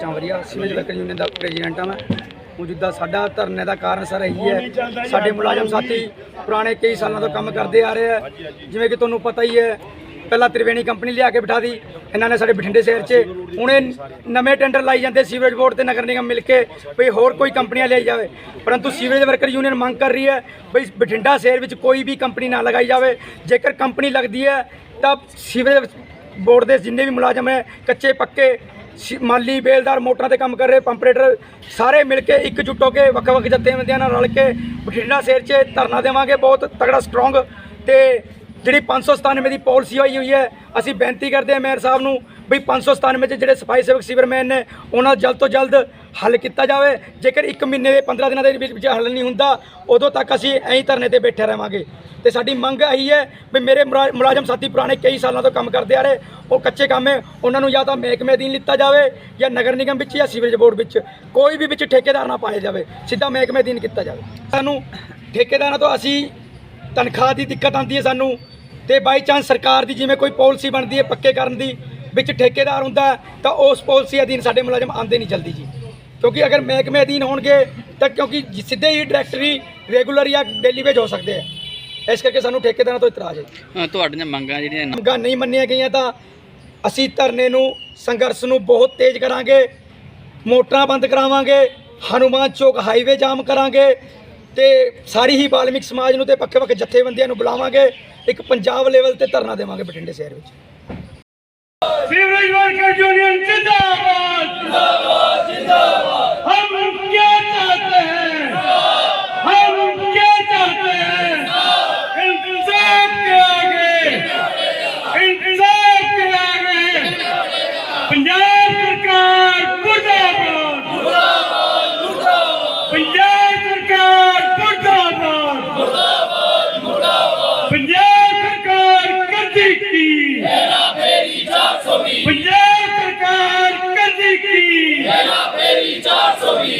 ਚਾਂ ਵਰੀਆ civil worker union ਦਾ president ਹਾਂ ਮੈਂ। ਮੌਜੂਦਾ ਸਾਡਾ ਧਰਨੇ ਦਾ ਕਾਰਨ ਸਰ ਇਹੀ ਹੈ। ਸਾਡੇ ਮੁਲਾਜ਼ਮ ਸਾਥੀ ਪੁਰਾਣੇ ਕਈ ਸਾਲਾਂ ਤੋਂ ਕੰਮ ਕਰਦੇ ਆ ਰਹੇ ਆ। ਜਿਵੇਂ ਕਿ ਤੁਹਾਨੂੰ ਪਤਾ ਹੀ ਹੈ, ਪਹਿਲਾਂ ਤ੍ਰਿਵੇਣੀ ਕੰਪਨੀ ਲਿਆ ਕੇ ਬਿਠਾ ਦੀ। ਇਹਨਾਂ ਨੇ ਸਾਡੇ ਬਠਿੰਡੇ ਸ਼ਹਿਰ 'ਚ ਹੁਣ ਇਹ ਨਵੇਂ ਟੈਂਡਰ ਲਾਈ ਜਾਂਦੇ ਸੀਵਰੇਜ ਬੋਰਡ ਤੇ ਨਗਰ ਨਿਗਮ ਮਿਲ ਕੇ ਵੀ ਹੋਰ ਕੋਈ ਕੰਪਨੀਆਂ ਲਿਆਈ ਜਾਵੇ। ਪਰੰਤੂ ਸੀਵਰੇਜ ਵਰਕਰ ਯੂਨੀਅਨ ਮੰਗ ਕਰ ਰਹੀ ਹੈ ਵੀ ਬਠਿੰਡਾ ਸ਼ਹਿਰ ਵਿੱਚ ਕੋਈ ਵੀ ਕੰਪਨੀ ਨਾ ਲਗਾਈ ਜਾਵੇ। ਜੇਕਰ ਕੰਪਨੀ ਲੱਗਦੀ ਹੈ, ਤਾਂ ਸੀਵਰੇਜ ਬੋਰਡ ਦੇ ਜਿੰਨੇ ਵੀ ਮੁਲਾਜ਼ਮ ਹੈ, ਕੱਚੇ ਪੱਕੇ ਮਾਲੀ ਬੇਲਦਾਰ ਮੋਟਰਾਂ ਤੇ ਕੰਮ ਕਰ ਰਹੇ ਪੰਪਰੇਟਰ ਸਾਰੇ ਮਿਲ ਕੇ ਇਕਜੁੱਟ ਹੋ ਕੇ ਵੱਖ-ਵੱਖ ਜਥੇਬੰਦੀਆਂ ਨਾਲ ਰਲ ਕੇ ਬਠਿੰਡਾ ਸ਼ਹਿਰ 'ਚ ਧਰਨਾ ਦੇਵਾਂਗੇ, ਬਹੁਤ ਤਗੜਾ ਸਟਰੋਂਗ ਤੇ ਜਿਹੜੀ 597 ਦੀ ਪਾਲਿਸੀ ਹੋਈ ਹੋਈ ਹੈ, ਅਸੀਂ ਬੇਨਤੀ ਕਰਦੇ ਹਾਂ ਮੇਅਰ ਸਾਹਿਬ ਨੂੰ ਵੀ 597 ਚ ਜਿਹੜੇ ਸਫ਼ਾਈ ਸੇਵਕ ਸਿਵਰਮੈਨ ਨੇ, ਉਹਨਾਂ ਦਾ ਜਲਦ ਤੋਂ ਜਲਦ ਹੱਲ ਕੀਤਾ ਜਾਵੇ। ਜੇਕਰ 1 ਮਹੀਨੇ ਦੇ 15 ਦਿਨਾਂ ਦੇ ਵਿੱਚ ਹੱਲ ਨਹੀਂ ਹੁੰਦਾ, ਉਦੋਂ ਤੱਕ ਅਸੀਂ ਐਂ ਧਰਨੇ ਤੇ ਬੈਠੇ ਰਹਾਂਗੇ। ਤੇ ਸਾਡੀ ਮੰਗ ਇਹੀ ਹੈ ਵੀ ਮੇਰੇ ਮੁਲਾ- ਮੁਲਾਜ਼ਮ ਸਾਥੀ ਪੁਰਾਣੇ ਕਈ ਸਾਲਾਂ ਤੋਂ ਕੰਮ ਕਰਦੇ ਆ ਰਹੇ, ਉਹ ਕੱਚੇ ਕੰਮ ਹੈ, ਉਹਨਾਂ ਨੂੰ ਜਾਂ ਤਾਂ ਮਹਿਕਮੇ ਅਧੀਨ ਲਿੱਤਾ ਜਾਵੇ ਜਾਂ ਨਗਰ ਨਿਗਮ ਵਿੱਚ ਜਾਂ ਸੀਵਰੇਜ ਬੋਰਡ ਵਿੱਚ, ਕੋਈ ਵੀ ਵਿੱਚ ਠੇਕੇਦਾਰ ਨਾ ਪਾਇਆ ਜਾਵੇ, ਸਿੱਧਾ ਮਹਿਕਮੇ ਅਧੀਨ ਕੀਤਾ ਜਾਵੇ। ਸਾਨੂੰ ਠੇਕੇਦਾਰਾਂ ਤੋਂ ਅਸੀਂ ਤਨਖਾਹ ਦੀ ਦਿੱਕਤ ਆਉਂਦੀ ਹੈ ਸਾਨੂੰ ਤੇ ਬਾਈ ਚਾਂਸ ਸਰਕਾਰ ਦੀ ਜਿਵੇਂ ਕੋਈ ਪਾਲਿਸੀ ਬਣਦੀ ਹੈ ਪੱਕੇ ਕਰਨ ਦੀ, ਵਿੱਚ ਠੇਕੇਦਾਰ ਹੁੰਦਾ ਤਾਂ ਉਸ ਪਾਲਿਸੀ ਅਧੀਨ ਸਾਡੇ ਮੁਲਾਜ਼ਮ ਆਉਂਦੇ ਨਹੀਂ ਜਲਦੀ ਜੀ। ਕਿਉਂਕਿ ਅਗਰ ਮਹਿਕਮੇ ਅਧੀਨ ਹੋਣਗੇ ਤਾਂ ਕਿਉਂਕਿ ਸਿੱਧੇ ਹੀ ਡਾਇਰੈਕਟਰੀ ਰੈਗੂਲਰ ਜਾਂ ਡੇਲੀ ਵੇਜ ਹੋ ਸਕਦੇ ਆ ਇਸ ਕਰਕੇ ਸਾਨੂੰ ਠੇਕੇਦਾਰਾਂ ਤੋਂ ਇਤਰਾਜ਼ ਹੈ। ਤੁਹਾਡੀਆਂ ਮੰਗਾਂ ਜਿਹੜੀਆਂ ਮੰਗਾਂ ਨਹੀਂ ਮੰਨੀਆਂ ਗਈਆਂ ਤਾਂ ਅਸੀਂ ਧਰਨੇ ਨੂੰ ਸੰਘਰਸ਼ ਨੂੰ ਬਹੁਤ ਤੇਜ਼ ਕਰਾਂਗੇ ਮੋਟਰਾਂ ਬੰਦ ਕਰਾਵਾਂਗੇ ਹਨੂਮਾਨ ਚੌਕ ਹਾਈਵੇ ਜਾਮ ਕਰਾਂਗੇ ਤੇ ਸਾਰੀ ਹੀ ਬਾਲਮਿਕ ਸਮਾਜ ਨੂੰ ਤੇ ਪੱਕੇ-ਪੱਕੇ ਜਥੇਬੰਦੀਆਂ ਨੂੰ ਬੁਲਾਵਾਂਗੇ ਇੱਕ ਪੰਜਾਬ ਲੈਵਲ ਤੇ ਧਰਨਾ ਦੇਵਾਂਗੇ ਬਠਿੰਡੇ ਸ਼ਹਿਰ ਵਿੱਚ। ਸੀਵਰੇਜ ਵਰਕਰ ਯੂਨੀਅਨ ਪੰਜਾਬ ਸਰਕਾਰ ਮੁਰਦਾਬਾਦ। ਮੁਰਦਾਬਾਦ ਮੁਰਦਾਬਾਦ ਪੰਜਾਬ ਸਰਕਾਰ ਮੁਰਦਾਬਾਦ। ਮੁਰਦਾਬਾਦ ਮੁਰਦਾਬਾਦ। ਪੰਜਾਬ ਸਰਕਾਰ ਕਰਦੀ ਕੀ? ਮੇਰਾ ਮੇਰੀ 420 ਪੰਜਾਬ ਸਰਕਾਰ ਕਰਦੀ ਕੀ? ਮੇਰਾ ਮੇਰੀ 420